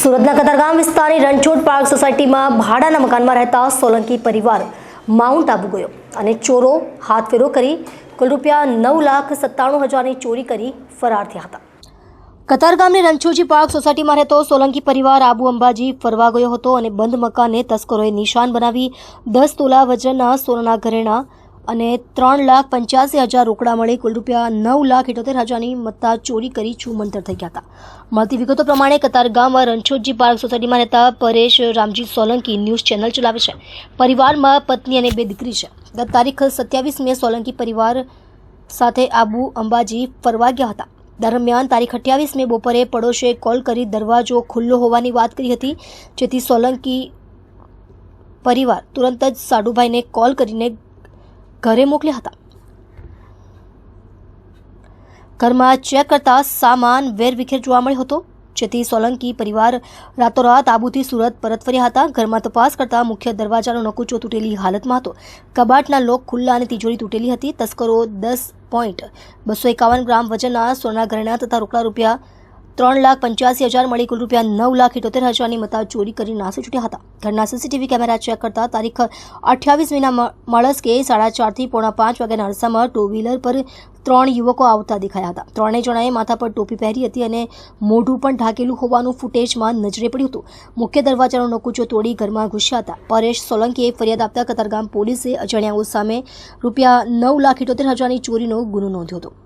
સુરતના કતારગામ વિસ્તારની રણછોડ પાર્ક સોસાયટીમાં ભાડાના મકાનમાં રહેતા સોલંકી પરિવાર માઉન્ટ આબુ ગયો અને ચોરો, હાથફેરો કરી કુલ રૂપિયા નવ લાખ સત્તાણું હજારની ચોરી કરી ફરાર થયા હતા. કતારગામની રણછોડજી પાર્ક સોસાયટીમાં રહેતો સોલંકી પરિવાર આબુ અંબાજી ફરવા ગયો હતો અને બંધ મકાને તસ્કરોએ નિશાન બનાવી દસ તોલા વજનના સોનાના ઘરેણા અને ત્રણ લાખ પંચ્યાસી હજાર રોકડા મળી, કુલ રૂપિયા નવ લાખ ઇઠોતેર હજારની મત્તા ચોરી કરી છુમંતર થઈ ગયા હતા. મળતી વિગતો પ્રમાણે કતારગામમાં રણછોડજી પાર્ક સોસાયટીમાં રહેતા પરેશ રામજી સોલંકી ન્યૂઝ ચેનલ ચલાવે છે. પરિવારમાં પત્ની અને બે દીકરી છે. ગત તારીખ સત્યાવીસ મે સોલંકી પરિવાર સાથે આબુ અંબાજી ફરવા ગયા હતા. દરમિયાન તારીખ અઠ્યાવીસ મે બપોરે પડોશે કોલ કરી દરવાજો ખુલ્લો હોવાની વાત કરી હતી, જેથી સોલંકી પરિવાર તુરંત જ સાડુભાઈને કોલ કરીને ઘરે મોકલ્યા હતા. ઘરમાં ચેક કરતા સામાન વેરવિખેર જોવા મળ્યો હતો. જેથી સોલંકી પરિવાર રાતોરાત આબુથી સુરત પરત ફર્યા હતા. ઘરમાં તપાસ કરતા મુખ્ય દરવાજાનો નકુચો તૂટેલી હાલતમાં હતો. કબાટના લોક ખુલ્લા અને તિજોરી તૂટેલી હતી. તસ્કરો દસ પોઈન્ટ બસો એકાવન ગ્રામ વજનના સોના ઘરેણા તથા રોકડા રૂપિયા ત્રણ લાખ પંચ્યાસી હજાર મળી કુલ રૂપિયા નવ લાખ ઇઠોતેર હજારની મતા ચોરી કરી નાસી છૂટ્યા હતા. ઘરના સીસીટીવી કેમેરા ચેક કરતા તારીખ અઠ્યાવીસ મીના મળસ્કે સાડા ચારથી પોણા પાંચ વાગ્યાના અરસામાં ટુ વ્હીલર પર ત્રણ યુવકો આવતા દેખાયા હતા. ત્રણેય જણાએ માથા પર ટોપી પહેરી હતી અને મોઢું પણ ઢાંકેલું હોવાનું ફૂટેજમાં નજરે પડ્યું હતું. મુખ્ય દરવાજાનો નકુચો તોડી ઘરમાં ઘૂસ્યા હતા. પરેશ સોલંકીએ ફરિયાદ આપતા કતારગામ પોલીસે અજાણ્યાઓ સામે રૂપિયા નવ લાખ ઇઠોતેર હજારની ચોરીનો ગુનો નોંધ્યો હતો.